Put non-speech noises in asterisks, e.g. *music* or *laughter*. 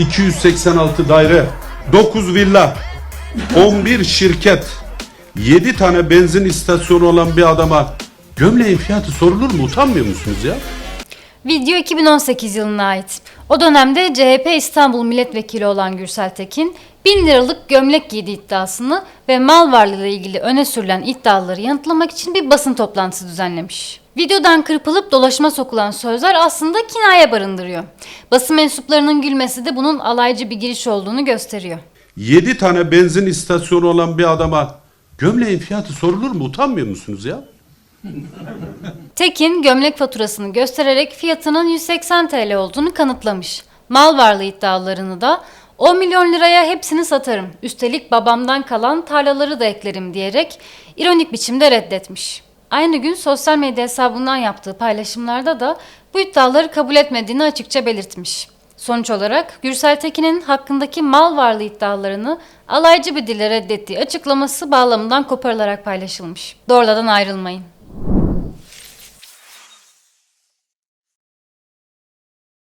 286 daire, 9 villa, 11 şirket, 7 tane benzin istasyonu olan bir adama gömleğin fiyatı sorulur mu? Utanmıyor musunuz ya? Video 2018 yılına ait. O dönemde CHP İstanbul Milletvekili olan Gürsel Tekin, 1000 liralık gömlek giydiği iddiasını ve mal varlığıyla ilgili öne sürülen iddiaları yanıtlamak için bir basın toplantısı düzenlemiş. Videodan kırpılıp dolaşıma sokulan sözler aslında kinaye barındırıyor. Basın mensuplarının gülmesi de bunun alaycı bir giriş olduğunu gösteriyor. 7 tane benzin istasyonu olan bir adama gömleğin fiyatı sorulur mu? Utanmıyor musunuz ya? *laughs* Tekin gömlek faturasını göstererek fiyatının 180 TL olduğunu kanıtlamış. Mal varlığı iddialarını da 10 milyon liraya hepsini satarım. Üstelik babamdan kalan tarlaları da eklerim diyerek ironik biçimde reddetmiş. Aynı gün sosyal medya hesabından yaptığı paylaşımlarda da bu iddiaları kabul etmediğini açıkça belirtmiş. Sonuç olarak Gürsel Tekin'in hakkındaki mal varlığı iddialarını alaycı bir dille reddettiği açıklaması bağlamından koparılarak paylaşılmış. Doğrudan ayrılmayın.